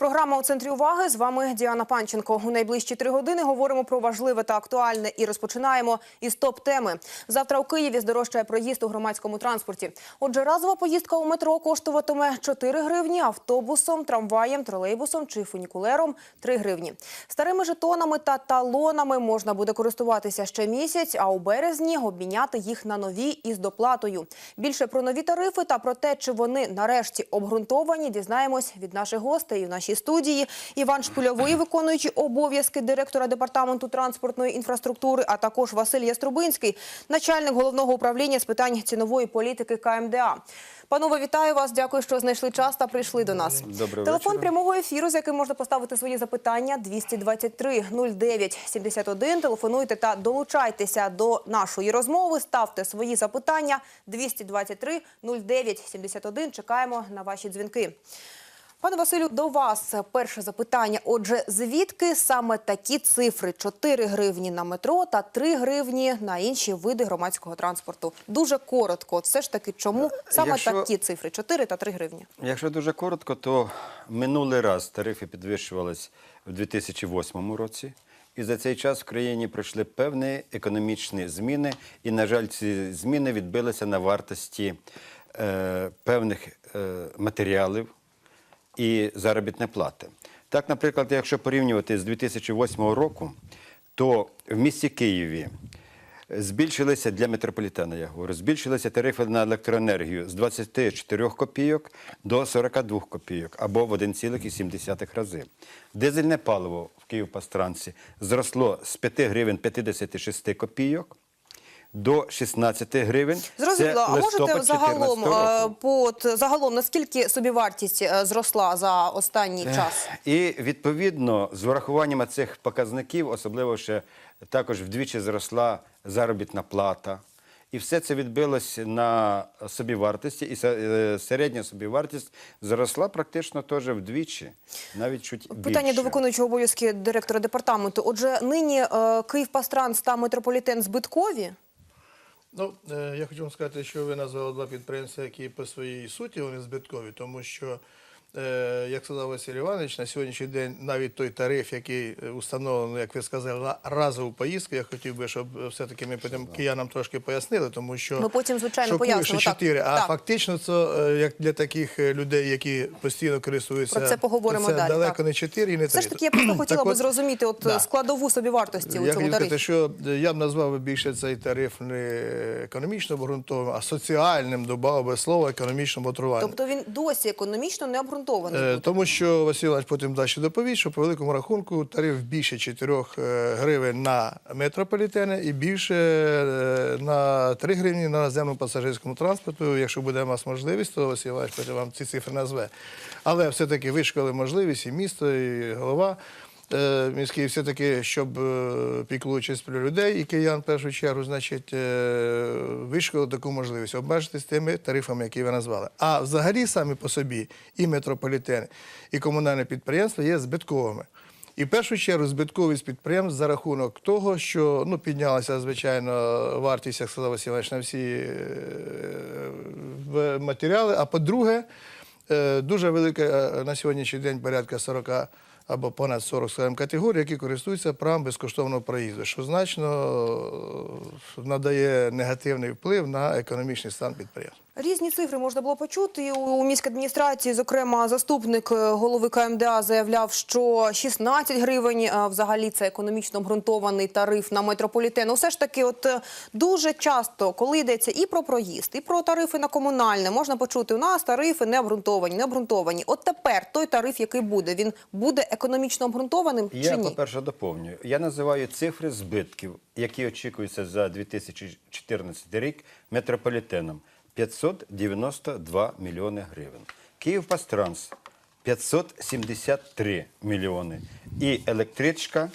Програма у центрі уваги. З вами Діана Панченко. У найближчі три години говоримо про важливе та актуальне і розпочинаємо із топ-теми. Завтра у Києві здорожчає проїзд у громадському транспорті. Отже, разова поїздка у метро коштуватиме 4 гривні, автобусом, трамваєм, тролейбусом чи фунікулером 3 гривні. Старими жетонами та талонами можна буде користуватися ще місяць, а у березні обміняти їх на нові із доплатою. Більше про нові тарифи та про те, чи вони нарешті обґрунтовані, дізнаємось від наших гостей у нашій студії. Іван Шпульовий, виконуючий обов'язки директора департаменту транспортної інфраструктури, а також Василь Яструбинський, начальник головного управління з питань цінової політики КМДА. Панове, вітаю вас. Дякую, що знайшли час та прийшли до нас. Доброго Телефон вечора. прямого ефіру, з яким можна поставити свої запитання 223 09 71. Телефонуйте та долучайтеся до нашої розмови. Ставте свої запитання 223 09 71. Чекаємо на ваші дзвінки. Пане Василю, до вас перше запитання. Отже, звідки саме такі цифри: 4 гривні на метро та 3 гривні на інші види громадського транспорту? Дуже коротко. От Все ж таки, чому саме Якщо- такі цифри 4 та 3 гривні? Якщо дуже коротко, то минулий раз тарифи підвищувались в 2008 році. І за цей час в країні пройшли певні економічні зміни, і, на жаль, ці зміни відбилися на вартості е, певних е, матеріалів і заробітної плати. Так, наприклад, якщо порівнювати з 2008 року, то в місті Києві збільшилися для метрополітена, я говорю, збільшилися тарифи на електроенергію з 24 копійок до 42 копійок або в 1,7 рази. Дизельне паливо в Київпастранці зросло з 5 гривень 56 копійок до 16 гривень. Зрозуміло, а можете загалом 14 е, по от, загалом наскільки собівартість е, зросла за останній час? І відповідно з врахуванням цих показників, особливо ще також вдвічі зросла заробітна плата. І все це відбилось на собівартості, і е, середня собівартість зросла практично теж вдвічі, навіть чуть Питання до виконуючого обов'язки директора департаменту. Отже, нині е, Київпастранс та метрополітен збиткові. Ну, е, я хочу вам сказати, що ви назвали два підприємства, які по своїй суті вони збиткові, тому що, як сказав Василь Іванович, на сьогоднішній день навіть той тариф, який е, установлений, як ви сказали, на разову поїздку, я хотів би, щоб е, все-таки ми потім киянам трошки пояснили, тому що Ми потім, звичайно, пояснимо, що так. а Так. фактично це е, як для таких е, людей, які постійно користуються, Про це поговоримо це далі, далеко так. не 4 і не 3. Все ж таки, я просто хотіла би зрозуміти от, да. складову собівартості у Я цьому хотів сказати, що е, я б назвав би більше цей тариф не економічно обґрунтованим, а соціальним, додав би слово економічно обґрунтованим. Тобто він досі економічно не обґрунтований. Е. Тому що Василь Іванович потім далі доповість, що по великому рахунку тариф більше 4 е, гривень на метрополітени і більше е, на 3 гривні на наземному пасажирському транспорту. Якщо буде у вас можливість, то Василь Іванович потім вам ці цифри назве. Але все-таки вишкали можливість і місто, і голова. Е, Міський все-таки, щоб е, піклуючись про людей і киян в першу чергу, значить, е, вишкали таку можливість обмежитись тими тарифами, які ви назвали. А взагалі самі по собі і метрополітен, і комунальне підприємство є збитковими. І в першу чергу збитковість підприємств за рахунок того, що ну, піднялася, звичайно, вартість, як сказав Василь Іванович, на всі матеріали. А по-друге, дуже велика на сьогоднішній день порядка 40 або понад 40 скажімо, категорій, які користуються правом безкоштовного проїзду, що значно е, надає негативний вплив на економічний стан підприємств. Різні цифри можна було почути. У, міській адміністрації, зокрема, заступник е, голови КМДА заявляв, що 16 гривень взагалі це економічно обґрунтований тариф на метрополітен. Ну, Все ж таки, от е, дуже часто, коли йдеться і про проїзд, і про тарифи на комунальне, можна почути, у нас тарифи не обґрунтовані, не обґрунтовані. От тепер той тариф, який буде, він буде економічно обґрунтованим Я, чи ні? по-перше, доповнюю. Я називаю цифри збитків, які очікуються за 2014 рік метрополітеном. 592 мільйони гривень. Київпастранс 573 мільйони. І електричка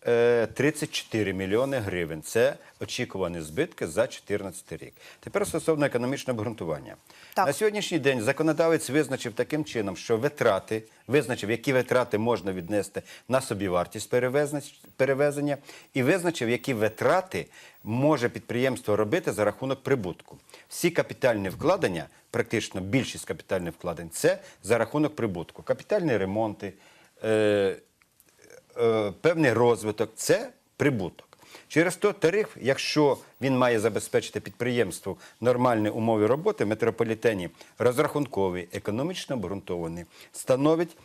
34 мільйони гривень. Це очікувані збитки за 2014 рік. Тепер стосовно економічного обґрунтування. Так. На сьогоднішній день законодавець визначив таким чином, що витрати, визначив, які витрати можна віднести на собівартість перевезення, перевезення і визначив, які витрати може підприємство робити за рахунок прибутку. Всі капітальні вкладення, практично більшість капітальних вкладень, це за рахунок прибутку. Капітальні ремонти, е, е, певний розвиток це прибуток. Через то тариф, якщо він має забезпечити підприємству нормальні умови роботи метрополітені, розрахунковий, економічно обґрунтований, становить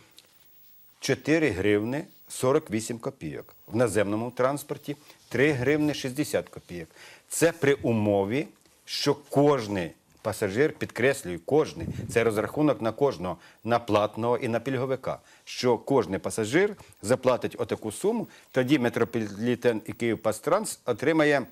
4 гривни 48 копійок. В наземному транспорті 3 гривни 60 копійок. Це при умові, що кожний пасажир, підкреслюю, кожний, це розрахунок на кожного, на платного і на пільговика, що кожний пасажир заплатить отаку суму, тоді метрополітен і Київпастранс отримає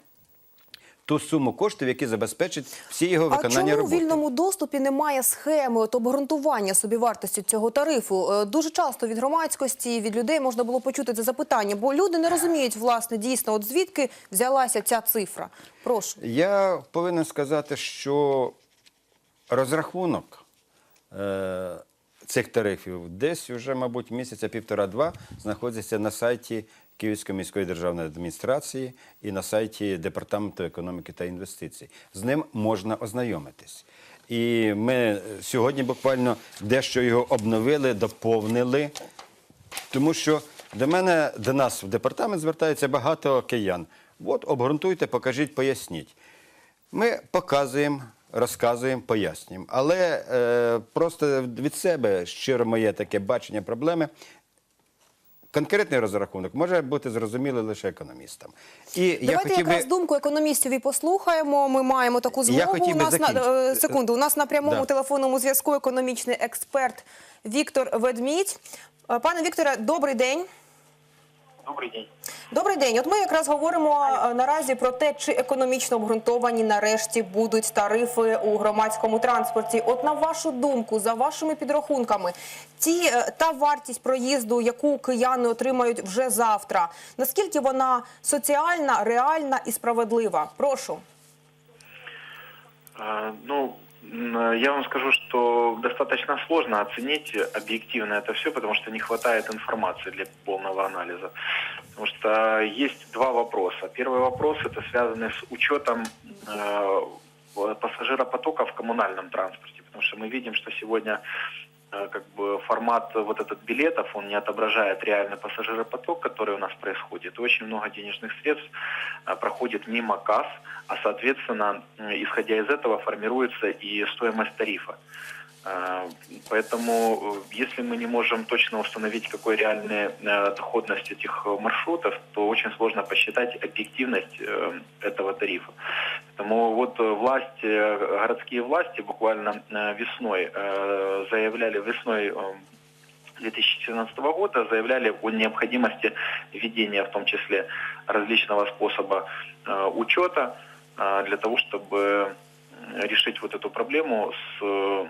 ту суму коштів, які забезпечать всі його А чому роботи. у вільному доступі немає схеми от обґрунтування собівартості цього тарифу? Е, Дуже часто від громадськості, від людей можна було почути це запитання, бо люди не розуміють, власне, дійсно, от звідки взялася ця цифра. Прошу. Я повинен сказати, що розрахунок е, цих тарифів десь вже, мабуть, місяця півтора-два знаходиться на сайті Київської міської державної адміністрації і на сайті Департаменту економіки та інвестицій. З ним можна ознайомитись. І ми сьогодні буквально дещо його обновили, доповнили. Тому що до мене, до нас в департамент звертається багато киян. От обґрунтуйте, покажіть, поясніть. Ми показуємо, розказуємо, пояснюємо. Але е, просто від себе щиро моє таке бачення проблеми. Конкретний розрахунок може бути зрозумілий лише економістам. І я Давайте хотів якраз би... думку економістів і послухаємо. Ми маємо таку змогу. у нас на е, секунду. У нас на прямому Да. телефонному зв'язку економічний експерт Віктор Ведмідь. Е, Пане Вікторе, добрий день. Добрый день. Добрий день. От ми якраз говоримо е, наразі про те, чи економічно обґрунтовані нарешті будуть тарифи у громадському транспорті. От на вашу думку, за вашими підрахунками, ті е, та вартість проїзду, яку кияни отримають вже завтра, наскільки вона соціальна, реальна і справедлива? Прошу. А, Ну, я вам скажу, что достаточно сложно оценить объективно это все, потому что не хватает информации для полного анализа. Потому что есть два вопроса. Первый вопрос это связанный с учетом э, пассажиропотока в коммунальном транспорте, потому что мы видим, что сегодня э, как бы формат вот этот билетов, он не отображает реальный пассажиропоток, который у нас происходит. Очень много денежных средств э, проходит мимо касс, а соответственно, исходя из этого, формируется и стоимость тарифа. Э, Поэтому, э, если мы не можем точно установить, какой реальная э, доходность этих э, маршрутов, то очень сложно посчитать объективность этого тарифа. Поэтому вот власти, городские власти буквально весной заявляли, весной э, 2014 года заявляли о необходимости введения в том числе различного способа учета для того, чтобы решить вот эту проблему с э,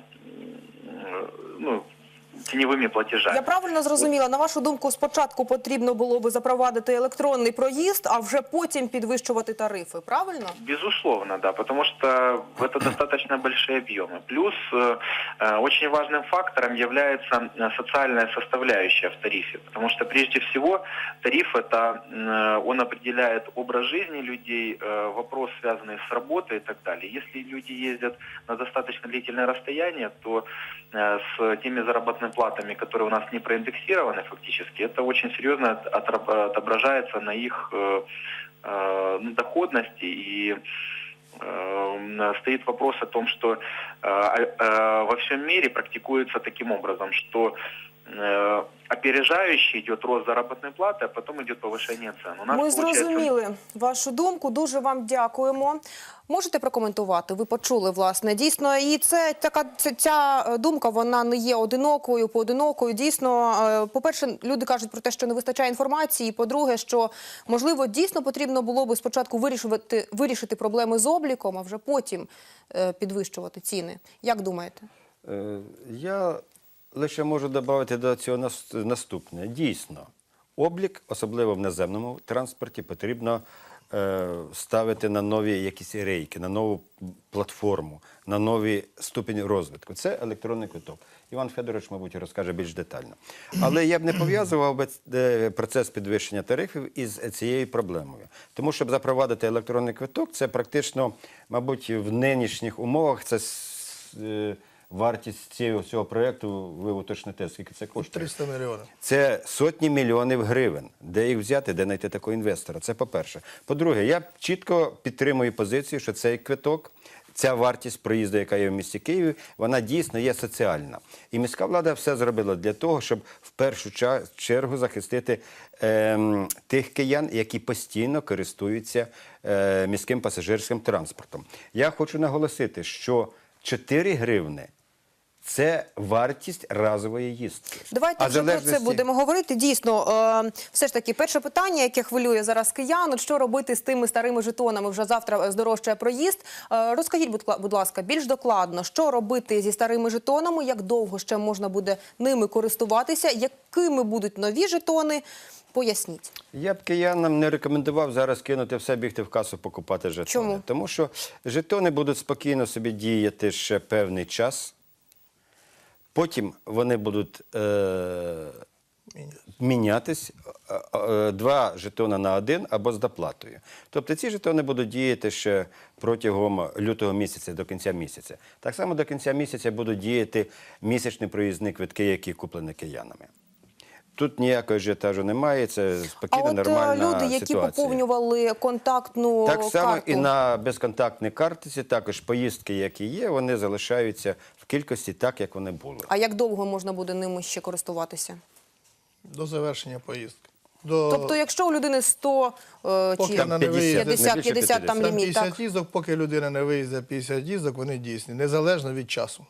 ну, теневыми платежами. Я правильно зрозуміла, на вашу думку, спочатку потрібно було би запровадити електронний проїзд, а вже потім підвищувати тарифи. Правильно? Безусловно, да, потому что это достаточно большие объемы. Плюс э, э, очень важным фактором является э, социальная составляющая в тарифе, потому что прежде всего тариф это э, он определяет образ жизни людей, э, вопрос связанный с работой и так далее. Если люди ездят на достаточно длительное расстояние, то э, с теми заработными платами, которые у нас не проиндексированы фактически, это очень серьезно отображается на их э, э, доходности. И э, стоит вопрос о том, что э, во всем мире практикуется таким образом, что опережающий идет рост заработной платы, а потом идет повышение цен. У нас Ми получается- зрозуміли вашу думку. Дуже вам дякуємо. Можете прокоментувати? Ви почули власне. Дійсно, і це така ця, ця е, думка. Вона не є одинокою, поодинокою. Дійсно, е, по-перше, люди кажуть про те, що не вистачає інформації. По-друге, що можливо дійсно потрібно було би спочатку вирішувати вирішити проблеми з обліком, а вже потім е, підвищувати ціни. Як думаєте? Я лише можу додати до цього наступне. Дійсно, облік, особливо в наземному транспорті, потрібно е, ставити на нові якісь рейки, на нову платформу, на новий ступінь розвитку. Це електронний квиток. Іван Федорович, мабуть, розкаже більш детально. Але я б не пов'язував би е, процес підвищення тарифів із цією проблемою. Тому щоб запровадити електронний квиток, це практично, мабуть, в нинішніх умовах це е, вартість цього, цього проєкту, ви уточните, скільки це коштує. 300 мільйонів. Це сотні мільйонів гривень. Де їх взяти, де знайти такого інвестора? Це по-перше. По-друге, я чітко підтримую позицію, що цей квиток, ця вартість проїзду, яка є в місті Києві, вона дійсно є соціальна. І міська влада все зробила для того, щоб в першу чергу захистити ем, тих киян, які постійно користуються е, міським пасажирським транспортом. Я хочу наголосити, що 4 гривни. Це вартість разової їздки. Давайте вже про це будемо говорити. Дійсно, е, все ж таки, перше питання, яке хвилює зараз киян, от що робити з тими старими жетонами? Вже завтра здорожчає проїзд. Е, розкажіть, будь ласка, більш докладно, що робити зі старими жетонами, як довго ще можна буде ними користуватися, якими будуть нові жетони? Поясніть. Я б киянам не рекомендував зараз кинути все, бігти в касу, покупати жетони. Чому? Тому що жетони будуть спокійно собі діяти ще певний час. Потім вони будуть е- мінятись е, е, два жетони на один або з доплатою. Тобто ці жетони будуть діяти ще протягом лютого місяця до кінця місяця. Так само до кінця місяця будуть діяти місячні проїзні квитки, які куплені киянами. Тут ніякого ажіотажу немає, це А спокійна, от е, нормальна люди, які ситуація. поповнювали контактну Так само карту, і на безконтактній картці також поїздки, які є, вони залишаються в кількості так, як вони були. а як довго можна буде ними ще користуватися? До завершення поїздки. До... Тобто, якщо у людини 100 е, Поки чи вона 50, 50, 50 там 50. Там ліміт, 50 так? їздок, поки людина не виїзде 50 їздок, вони дійсні, незалежно від часу.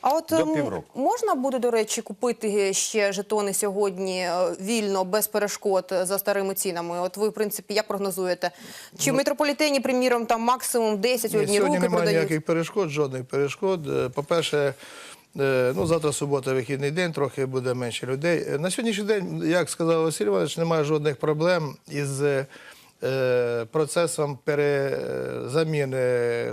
А от До ем, півроку. можна буде, до речі, купити ще жетони сьогодні е, вільно, без перешкод е, за старими цінами? От ви, в принципі, як прогнозуєте? Чи в метрополітені, приміром, там максимум 10 Ні, одні сьогодні руки немає ніяких перешкод, жодних перешкод. Е, По-перше, е, ну, завтра субота, вихідний день, трохи буде менше людей. Е, На сьогоднішній день, як сказав Василь Іванович, немає жодних проблем із е, процесом перезаміни,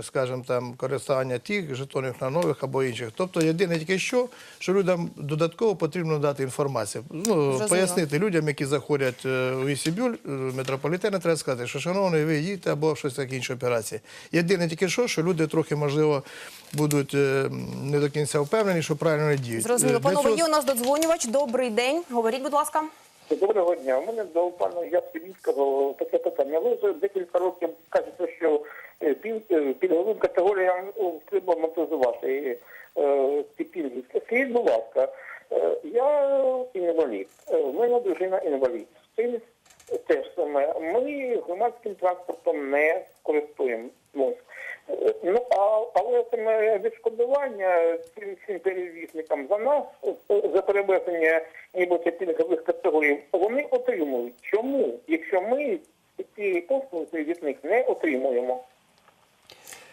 скажімо, там, користування тих жетонів на нових або інших. Тобто єдине тільки що, що людям додатково потрібно дати інформацію. Ну, пояснити людям, які заходять е, у вісібюль е, метрополітену, треба сказати, що шановний, ви їдьте або щось таке інші операції. Єдине тільки що, що люди трохи, можливо, будуть е, не до кінця впевнені, що правильно не діють. Зрозуміло. Е, Панове, є у нас додзвонювач. Добрий день. Говоріть, будь ласка. Доброго дня. У мене до пана Яцевінського таке питання. Ви вже декілька років кажете, що е, піль- е, пільговим категоріям е, треба амортизувати е, ці пільги. Скажіть, будь ласка, е, я інвалід, е, в мене дружина інвалід. З цим теж саме. Ми громадським транспортом не користуємось. Е, Ну, а, але саме відшкодування цим всім перевізникам за нас, е, за перевезення нібито пільгових категорій, вони отримують. Чому? Якщо ми ці послуги від них не отримуємо?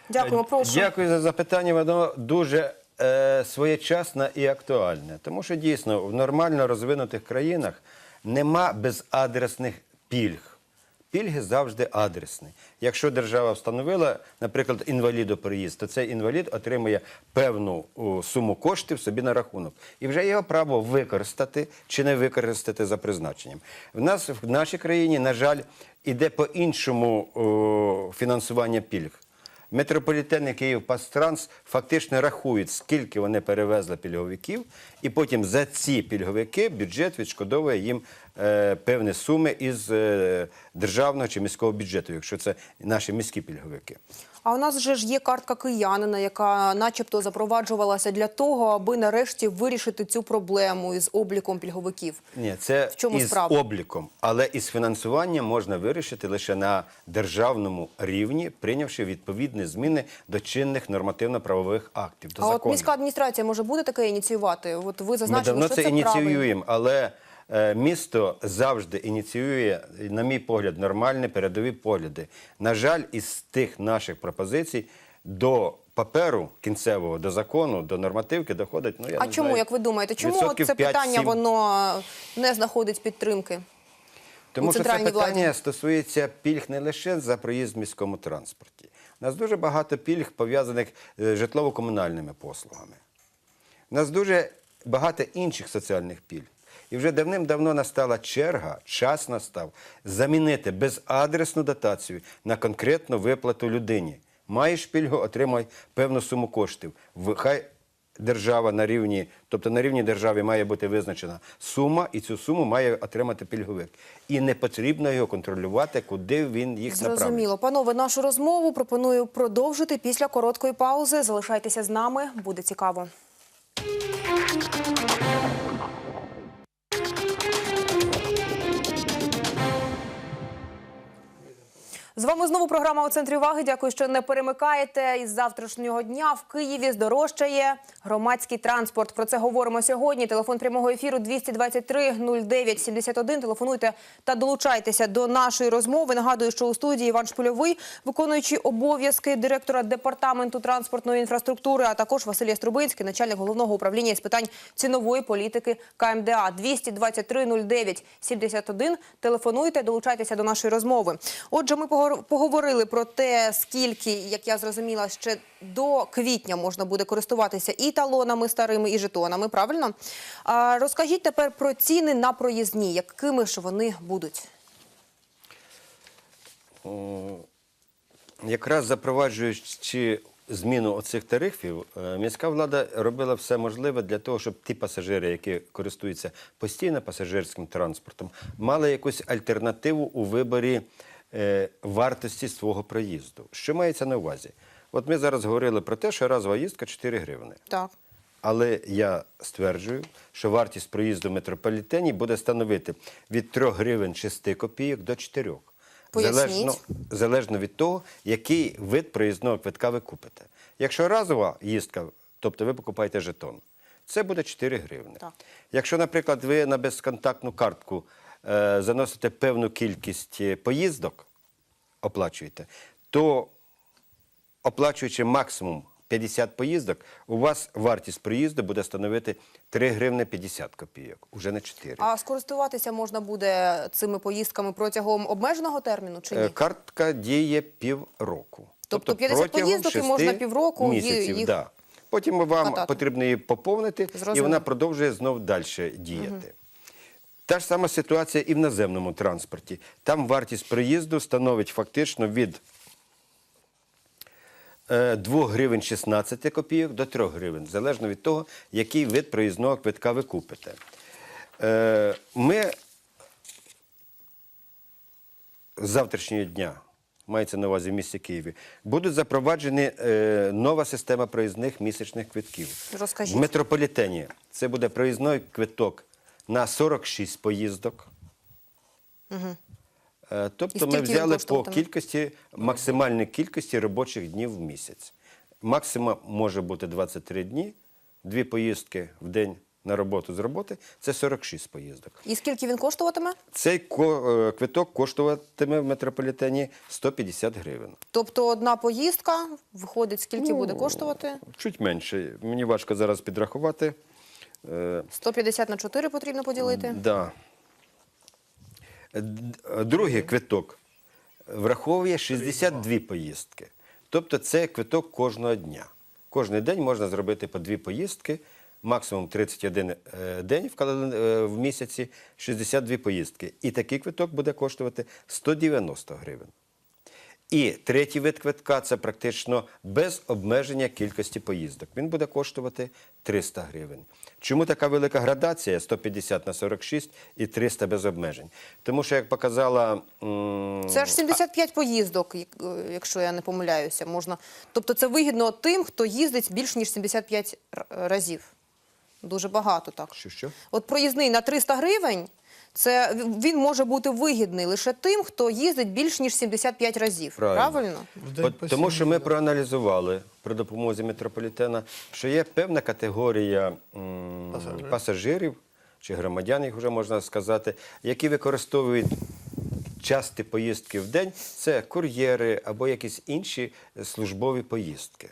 Дякуємо, прошу. Дякую за запитання. Воно дуже е, своєчасне і актуальне. Тому що дійсно в нормально розвинутих країнах нема безадресних пільг. Пільги завжди адресні. Якщо держава встановила, наприклад, інваліду проїзд, то цей інвалід отримує певну суму коштів собі на рахунок. І вже його право використати чи не використати за призначенням. В нас в нашій країні, на жаль, іде по-іншому о, фінансування пільг. Метрополітен і Київпастранс фактично рахують, скільки вони перевезли пільговиків, і потім за ці пільговики бюджет відшкодовує їм е, певні суми із е, державного чи міського бюджету, якщо це наші міські пільговики. А у нас же ж є картка киянина, яка начебто запроваджувалася для того, аби нарешті вирішити цю проблему із обліком пільговиків. Ні, це В чому із справа? обліком, але із фінансуванням можна вирішити лише на державному рівні, прийнявши відповідні зміни до чинних нормативно-правових актів. До а от міська адміністрація може буде таке ініціювати? От ви Ми зазначили, давно що це це правильно. ініціюємо, але місто завжди ініціює, на мій погляд, нормальні передові погляди. На жаль, із тих наших пропозицій до паперу кінцевого, до закону, до нормативки доходить. Ну я А не чому, знаю, як ви думаєте, чому це питання 5-7. воно не знаходить підтримки? Тому що це питання владі? стосується пільг не лише за проїзд в міському транспорті. У нас дуже багато пільг пов'язаних з житлово-комунальними послугами. У нас дуже багато інших соціальних пільг. І вже давним-давно настала черга, час настав замінити безадресну дотацію на конкретну виплату людині. Маєш пільгу, отримай певну суму коштів. Хай держава на рівні, тобто на рівні держави має бути визначена сума, і цю суму має отримати пільговик. І не потрібно його контролювати, куди він їх направить. Зрозуміло. Панове, нашу розмову пропоную продовжити після короткої паузи. Залишайтеся з нами, буде цікаво. З вами знову програма у центрі уваги. Дякую, що не перемикаєте. Із завтрашнього дня в Києві здорожчає громадський транспорт. Про це говоримо сьогодні. Телефон прямого ефіру 223 09 71. Телефонуйте та долучайтеся до нашої розмови. Нагадую, що у студії Іван Шпильовий, виконуючий обов'язки директора департаменту транспортної інфраструктури, а також Василій Струбинський, начальник головного управління з питань цінової політики КМДА. 223 09 71. Телефонуйте, долучайтеся до нашої розмови. Отже, ми погор- поговорили про те, скільки, як я зрозуміла, ще до квітня можна буде користуватися і талонами старими, і жетонами. Правильно? Розкажіть тепер про ціни на проїзні, якими ж вони будуть. Якраз запроваджуючи зміну оцих тарифів, е, міська влада робила все можливе для того, щоб ті пасажири, які користуються постійно пасажирським транспортом, мали якусь альтернативу у виборі вартості свого проїзду. Що мається на увазі? От ми зараз говорили про те, що разова їздка 4 гривни. Так. Але я стверджую, що вартість проїзду в метрополітені буде становити від 3 гривень 6 копійок до 4. Поясніть. Залежно, залежно від того, який вид проїзного квитка ви купите. Якщо разова їздка, тобто ви покупаєте жетон, це буде 4 гривни. Так. Якщо, наприклад, ви на безконтактну картку е, заносите певну кількість е, поїздок, оплачуєте, то оплачуючи максимум 50 поїздок, у вас вартість проїзду буде становити 3 гривни 50 копійок, уже не 4. А скористуватися можна буде цими поїздками протягом обмеженого терміну чи Е, ні? Картка діє півроку. Тобто 50 поїздок і можна півроку місяців. їх да. Потім вам катати. потрібно її поповнити, і вона продовжує знов далі діяти. Та ж сама ситуація і в наземному транспорті. Там вартість проїзду становить фактично від е, 2 гривень 16 копійок до 3 гривень, залежно від того, який вид проїзного квитка ви купите. Е, Ми з завтрашнього дня, мається на увазі в місті Києві, будуть запроваджені е, нова система проїзних місячних квитків. Розкажіть. В метрополітені це буде проїзний квиток на 46 поїздок. І Тобто ми взяли по кількості, максимальній кількості робочих днів в місяць. Максимум може бути 23 дні, дві поїздки в день на роботу з роботи це 46 поїздок. І скільки він коштуватиме? Цей е, квиток коштуватиме в метрополітені 150 гривень. Тобто одна поїздка виходить, скільки Ну, буде коштувати? Чуть менше. Мені важко зараз підрахувати. Е, 150 на 4 потрібно поділити. Да. Е, Другий квиток враховує 62 поїздки. Тобто це квиток кожного дня. Кожний день можна зробити по дві поїздки, максимум 31 е, день в, е, в місяці, 62 поїздки. І такий квиток буде коштувати 190 гривень. І третій вид квитка це практично без обмеження кількості поїздок. Він буде коштувати 300 гривень. Чому така велика градація 150 на 46 і 300 без обмежень? Тому що, як показала Це ж 75 поїздок, е, якщо я не помиляюся. Можна. Тобто це вигідно тим, хто їздить більш ніж 75 р- разів. Дуже багато так. Що, що? От проїзний на 300 гривень, це він може бути вигідний лише тим, хто їздить більш ніж 75 разів. Правильно. Правильно? От, тому що ми проаналізували при допомозі метрополітена, що є певна категорія м, Пасажирів. пасажирів чи громадян, їх вже можна сказати, які використовують часті поїздки в день. Це кур'єри або якісь інші службові поїздки.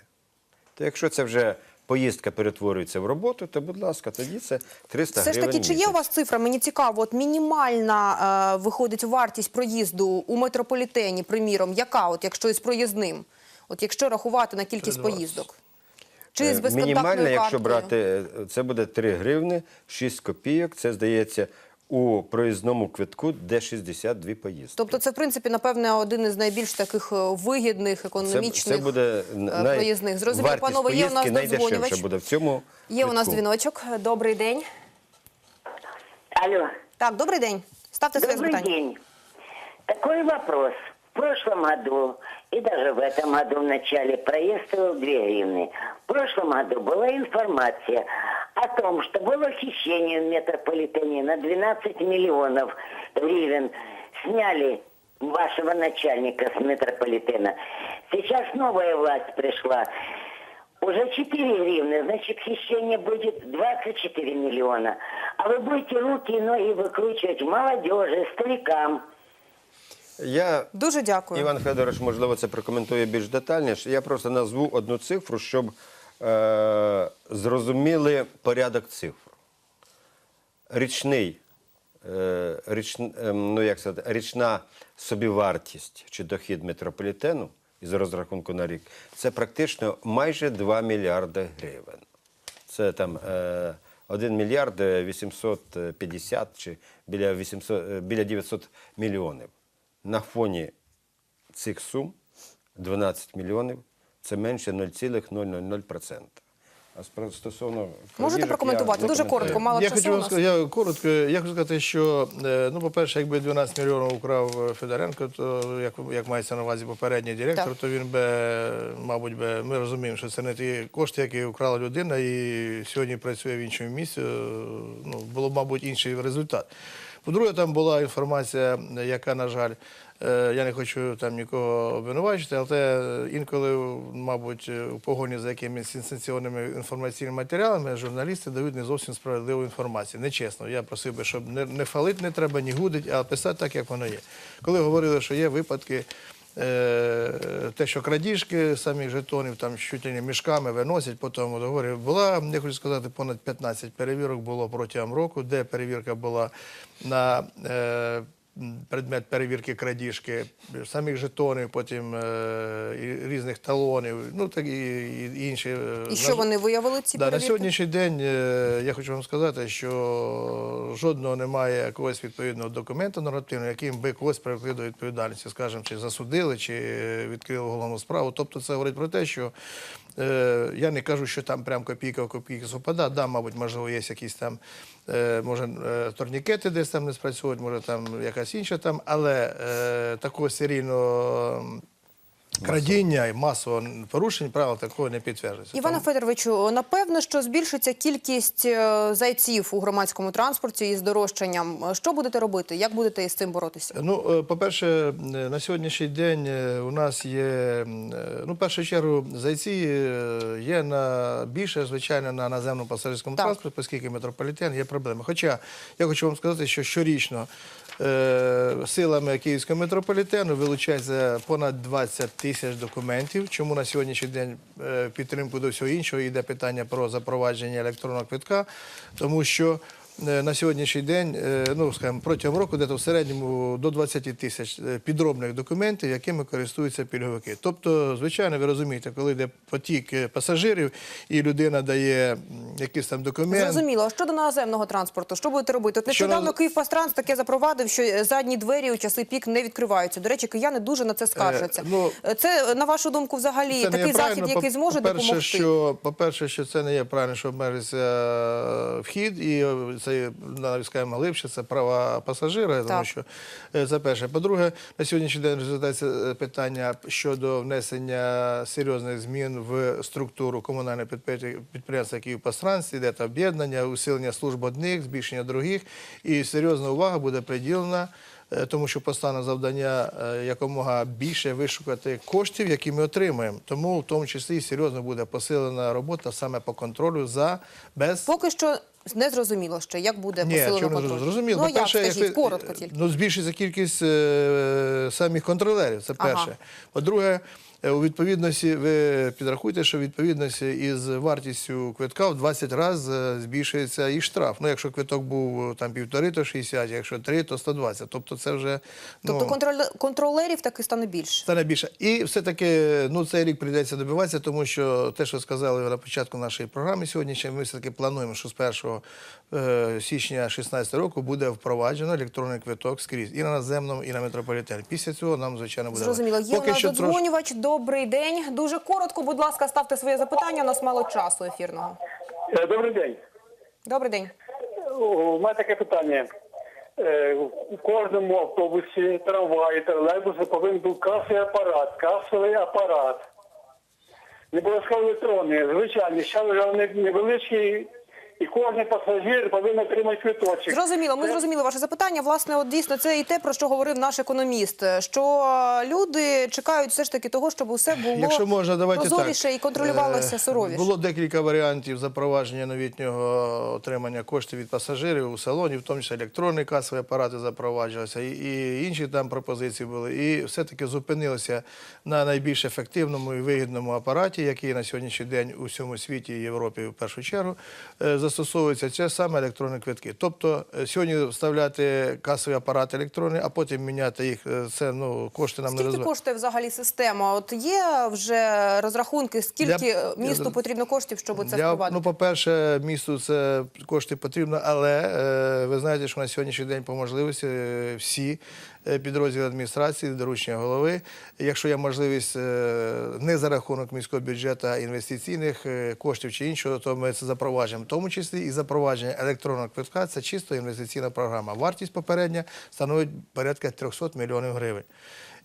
То якщо це вже поїздка перетворюється в роботу, то, будь ласка, тоді це 300 Все ж гривень. таки, чи є у вас цифра? Мені цікаво, от мінімальна е, виходить вартість проїзду у метрополітені, приміром, яка, от якщо із проїзним? От якщо рахувати на кількість 3,20. поїздок? Чи Е, з Мінімальна, якщо брати, е, це буде 3 гривни, 6 копійок. Це, здається, у проїзному квитку, де 62 поїздки. Тобто це, в принципі, напевне, один із найбільш таких е, вигідних, економічних це буде е, най... проїзних. Зрозуміло, вартість панове, є у нас додзвонювач. буде в цьому Є у нас дзвіночок. Добрий день. Алло, Так, добрий день. Ставте своє добрый запитання. день. Такой вопрос. В прошлом году и даже в этом году в начале проезд стоил 2 гривны. В прошлом году была информация о том, что было хищение в метрополитене на 12 миллионов гривен. Сняли вашего начальника с метрополитена. Сейчас новая власть пришла. Уже 4 гривны, значит, хищение будет 24 миллиона. А вы будете руки и ноги выкручивать молодежи, старикам. Я Дуже дякую. Іван Федорович, можливо, це прокоментує більш детальніше. Я просто назву одну цифру, щоб е- зрозуміли порядок цифр. Річний, е- річ, ем, ну, як сказати, річна собівартість чи дохід метрополітену із розрахунку на рік це практично майже 2 мільярди гривень. Це там е, 1 мільярд 850 чи біля, 800, е, біля 900 мільйонів. На фоні цих сум 12 мільйонів це менше 0,000%. А стосовно я прокоментувати? Дуже коротко, мало я часу хочу у вам нас. сказати, я коротко, я хочу сказати, що е, ну, по-перше, якби 12 мільйонів украв е, Федоренко, то як, як мається на увазі попередній директор, Так. то він би, мабуть, би, ми розуміємо, що це не ті кошти, які украла людина, і сьогодні працює в іншому місці. е, Ну, було б, мабуть, інший результат. По-друге, там була інформація, яка, на жаль, е, я не хочу там нікого обвинувачити, але інколи, мабуть, у погоні за якимись сенсаційними інформаційними матеріалами журналісти дають не зовсім справедливу інформацію. Нечесно. Я просив би, щоб не, фалити не треба, ні гудить, а писати так, як воно є. Коли говорили, що є випадки. Е, Те, що крадіжки самих жетонів там чуть не мішками виносять по тому договорі. Була, я хочу сказати, понад 15 перевірок було протягом року, де перевірка була на е, предмет перевірки крадіжки самих жетонів, потім е, і різних талонів, ну так і, і інші. е, І що вони виявили ці Да, на сьогоднішній день е, я хочу вам сказати, що жодного немає якогось відповідного документу нормативного, яким би когось привлекли до відповідальності, скажімо, чи засудили, чи відкрили головну справу. Тобто це говорить про те, що я не кажу, що там прям копійка в копійку совпадає. Да, мабуть, можливо, є якісь там, е, може, е, турнікети десь там не спрацьовують, може там якась інша там, але е, такого серійного. Крадіння і масового порушень правил такого не підтверджується. Івана Федоровичу, напевно, що збільшиться кількість е, зайців у громадському транспорті із дорожчанням. Що будете робити? Як будете із цим боротися? Ну, е, по-перше, е, на сьогоднішній день у нас є, ну, в першу чергу, зайці є на більше, звичайно, на наземному пасажирському Так. транспорті, оскільки метрополітен є проблеми. Хоча я хочу вам сказати, що щорічно е, силами Київського метрополітену вилучається понад 20 тисяч документів. Чому на сьогоднішній день е, підтримку до всього іншого йде питання про запровадження електронного квитка, тому що на сьогоднішній день, е, ну скажімо, протягом року, десь в середньому до 20 тисяч е, підробних документів, якими користуються пільговики. Тобто, звичайно, ви розумієте, коли йде потік е, пасажирів і людина дає м, якийсь там документ. Зрозуміло. А щодо наземного транспорту, що будете робити? От Що нещодавно наз- Київпастранс таке запровадив, що е, задні двері у часи пік не відкриваються. До речі, кияни дуже на це скаржаться. ну, Е, це на вашу думку, взагалі такий захід, який По- зможе по-перше, допомогти. Що, по-перше, що це не є правильно, що обмежується е, вхід, і е, це навіть скажімо, глибше, це права пасажира, тому Так. що е, це перше. По-друге, на сьогоднішній день розглядається е, питання щодо внесення серйозних змін в структуру комунального підпри- підприємства Київпастранс, іде та об'єднання, усилення служб одних, збільшення других, і серйозна увага буде приділена. е, Тому що постане завдання якомога більше вишукати коштів, які ми отримуємо. Тому в тому числі серйозно буде посилена робота саме по контролю за без Поки що не зрозуміло ще, як буде Ні, посилено чому не контроль. зрозуміло? Ну, як, По-перше, скажіть, як коротко тільки. Ну, збільшиться кількість е, самих контролерів, це Ага. перше. По-друге, е, у відповідності, ви підрахуйте, що у відповідності із вартістю квитка в 20 разів е, збільшується і штраф. Ну, якщо квиток був е, там півтори, то 60, якщо три, то 120. Тобто це вже ну, Тобто контроль- контролерів таки стане більше. Стане більше. І все-таки ну, цей рік прийдеться добиватися, тому що те, що сказали на початку нашої програми сьогодні, ще ми все-таки плануємо, що з 1 е, січня 2016 року буде впроваджено електронний квиток скрізь і на наземному, і на метрополітені. Після цього нам, звичайно, буде. Зрозуміло. Є Поки трош- додзвонювач. Добрий день. Дуже коротко, будь ласка, ставте своє запитання. У нас мало часу ефірного. Е, Добрий день. Добрий день. У мене таке питання. Е, У кожному автобусі, трамваї, тролейбусі повинен бути касовий апарат. Касовий апарат. Не обов'язково електронний, звичайний. Ще вже вони невеличкі, і кожен пасажир повинен отримати квиточок. Зрозуміло, ми зрозуміли ваше запитання. Власне, от дійсно це і те, про що говорив наш економіст. Що люди чекають все ж таки того, щоб усе було Якщо можна, давайте прозоріше так. і контролювалося Е, суровіше. Було декілька варіантів запровадження новітнього отримання коштів від пасажирів у салоні, в тому числі електронні касові апарати запроваджувалися, і, і інші там пропозиції були. І все-таки зупинилося на найбільш ефективному і вигідному апараті, який на сьогоднішній день у всьому світі і Європі в першу чергу е, застосовується. Це саме електронні квитки. Тобто е, сьогодні вставляти касові апарати електронні, а потім міняти їх. е, Це ну кошти нам не Скільки коштує взагалі система? От є вже розрахунки, скільки Для- місту для- потрібно коштів, щоб це Для, впровадити? ну, по-перше, місту це кошти потрібно, але е, ви знаєте, що на сьогоднішній день по можливості е, всі е, підрозділи адміністрації, доручення голови, якщо є можливість е, не за рахунок міського бюджету, а інвестиційних е, коштів чи іншого, то ми це запроваджуємо. В тому числі і запровадження електронного квитка це чисто інвестиційна програма. Вартість попередня становить порядка 300 мільйонів гривень.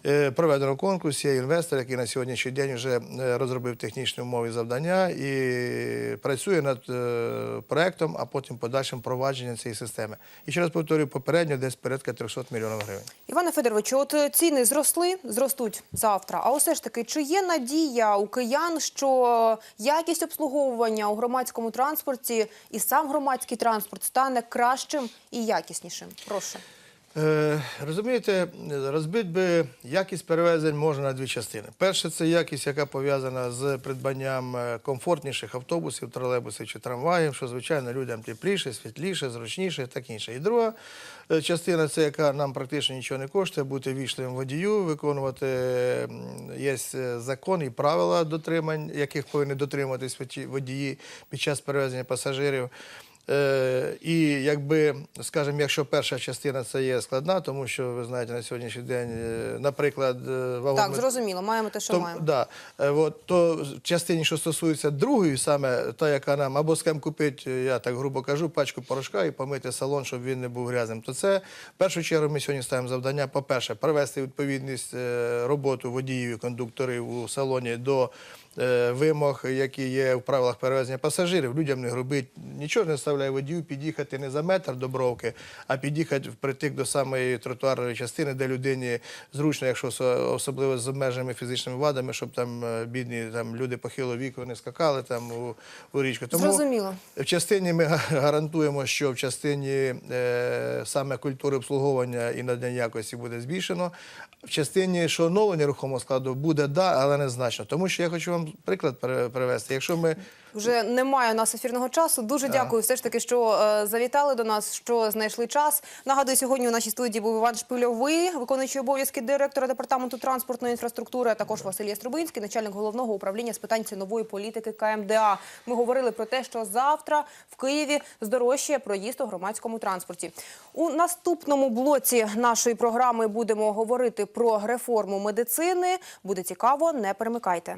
Е, Проведено конкурс, є інвестор, який на сьогоднішній день вже е, розробив технічні умови завдання і працює над е, проектом, а потім подальшим провадженням цієї системи. І ще раз повторюю, попередньо десь порядка 300 мільйонів гривень. Іване Федоровичу, от ціни зросли, зростуть завтра. А усе ж таки, чи є надія у киян, що якість обслуговування у громадському транспорті і сам громадський транспорт стане кращим і якіснішим? Прошу. Е, розумієте, розбити би якість перевезень можна на дві частини. Перше, це якість, яка пов'язана з придбанням е, комфортніших автобусів, тролейбусів чи трамваїв, що, звичайно, людям тепліше, світліше, зручніше і так інше. І друга е, частина це яка нам практично нічого не коштує, бути вічливим водію, виконувати є закон і правила дотримань, яких повинні дотримуватись водії під час перевезення пасажирів. Е, і якби, скажімо, якщо перша частина це є складна, тому що ви знаєте, на сьогоднішній день, е, наприклад, е, вагон Так, зрозуміло, маємо те, що то, маємо. да, от, то в частині, що стосується другої, саме та, яка нам або з ким купити, я так грубо кажу, пачку порошка і помити салон, щоб він не був грязним. То це в першу чергу ми сьогодні ставимо завдання, по-перше, привести відповідність роботу водіїв і кондукторів у салоні до вимог, які є в правилах перевезення пасажирів. Людям не грубить, нічого не ставляє водію під'їхати не за метр до бровки, а під'їхати впритик до самої тротуарної частини, де людині зручно, якщо особливо з обмеженими фізичними вадами, щоб там е, бідні там люди похилого віку не скакали там у, у річку. Тому Зрозуміло. в частині ми гарантуємо, що в частині е, саме культури обслуговування і надання якості буде збільшено. В частині, що оновлення рухомого складу буде да, але незначно. Тому що я хочу вам приклад привести. Якщо ми Вже немає у нас ефірного часу. Дуже дякую, все ж таки, що е, завітали до нас, що знайшли час. Нагадую, сьогодні у нашій студії був Іван Шпильовий, виконуючий обов'язки директора департаменту транспортної інфраструктури, а також Василь Яструбинський, начальник головного управління з питань цінової політики КМДА. Ми говорили про те, що завтра в Києві здорожчає проїзд у громадському транспорті. У наступному блоці нашої програми будемо говорити про реформу медицини. Буде цікаво, не перемикайте.